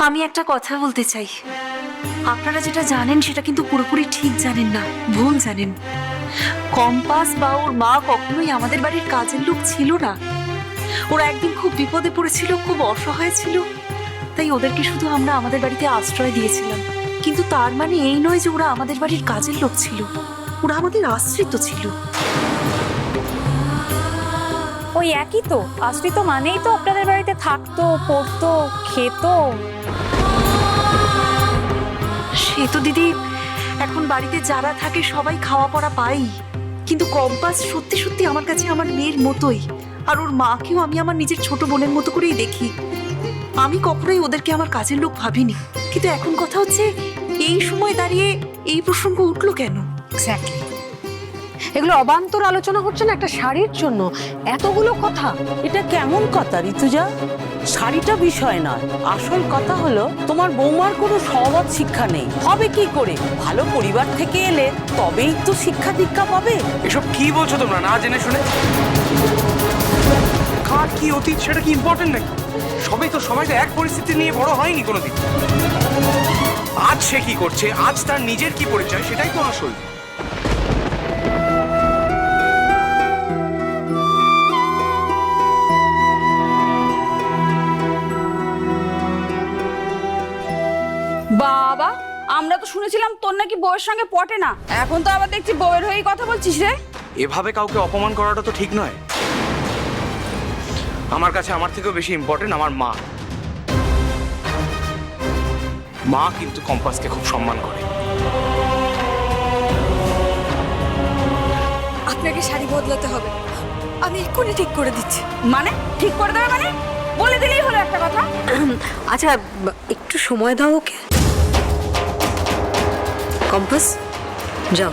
আমি একটা কথা বলতে চাই। আপনারা যেটা জানেন, সেটা কিন্তু পুরোপুরি ঠিক জানেন না, ভুল জানেন। কম্পাস বা ওর মা কখনোই আমাদের বাড়ির কাজের লোক ছিল না। ওরা একদিন খুব বিপদে পড়েছিল, খুব অসহায় ছিল। তাই ওদেরকে শুধু আমরা আমাদের বাড়িতে আশ্রয় দিয়েছিলাম। কিন্তু তার মানে এই নয় যে ওরা আমাদের বাড়ির কাজের লোক ছিল। ওরা আমাদের আশ্রিত ছিল। ওই একই তো। আশ্রিত মানেই তো আপনাদের বাড়িতে থাকতো পড়তো খেতো। সে তো দিদি এখন বাড়িতে যারা থাকে সবাই খাওয়া পড়া পাই। কিন্তু কম্পাস সত্যি সত্যি আমার কাছে আমার মেয়ের মতোই। আর ওর মাকেও আমি আমার নিজের ছোট বোনের মতো করেই দেখি। আমি কখনোই ওদেরকে আমার কাজের লোক ভাবিনি। কিন্তু এখন কথা হচ্ছে এই সময় দাঁড়িয়ে এই প্রসঙ্গ উঠল কেন? এক্স্যাক্টলি এগুলো অবান্তর আলোচনা হচ্ছে না একটা শাড়ির জন্য। এতগুলো কথা। এটা কেমন কথা ঋতুজা? শাড়িটা বিষয় নয়। আসল কথা হলো তোমার বৌমার কোনো সহজ শিক্ষা নেই। হবে কি করে? ভালো পরিবার থেকে এলে তবেই তো শিক্ষা দীক্ষা পাবে। এসব কি বলছো তোমরা না জেনে শুনে? কার কি অতীত সেটা কি ইম্পর্টেন্ট নাকি? সবাই তো সবাই তো এক পরিস্থিতি নিয়ে বড় হয়নি কোনোদিন। আজ সে কি করছে? আজ তার নিজের কি পরিচয়? সেটাই তো আসল। আমরা তো শুনেছিলাম তোর নাকি বউয়ের সঙ্গে পটে না। এখন তো আবার দেখছি বউয়ের হয়েই কথা বলছিস রে। এভাবে কাউকে অপমান করাটা তো ঠিক নয়। আমার কাছে আমার থেকেও বেশি ইম্পর্টেন্ট আমার মা। মা কিন্তু কম্পাসকে খুব সম্মান করে। আপনাকে শাড়ি বদলাতে হবে। আমি এক্ষুনি ঠিক করে দিচ্ছি। মানে? ঠিক করে দেবে মানে? বলে দিলেই হলো একটা কথা। আচ্ছা একটু সময় দাও ওকে। কম্পাস, যাও।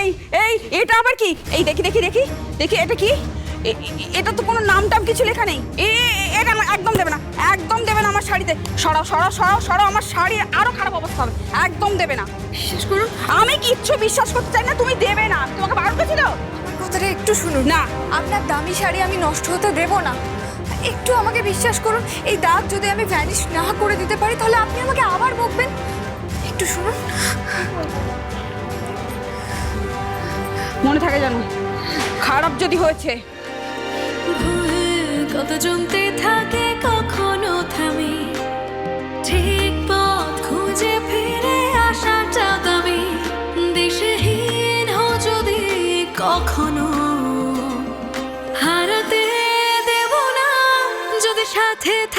এই এই, এটা আবার কি? এই, দেখি দেখি দেখি দেখি, এটা কি? এটা তো কোনো নাম টাম কিছু লেখা নেই। এটা একদম দেবে না, একদম শাড়িতে সরাও সরাও সরাও সরাও আমার শাড়ির আরও খারাপ অবস্থা হবে। একদম দেবে না। বিশ্বাস করুন আমি কিচ্ছু বিশ্বাস করতে চাই না তুমি দেবে না। তোমাকে বারণ করছি তো? কথাটা একটু শুনুন। না। আপনার দামি শাড়ি আমি নষ্ট হতে দেব না। একটু আমাকে বিশ্বাস করুন এই দাগ যদি আমি ভ্যানিশ না করে দিতে পারি তাহলে আপনি আমাকে আবার বকবেন? একটু শুনুন। মনে থাকে জানো খারাপ যদি হয়েছে। কত জমতে থাকে কখনো থামে।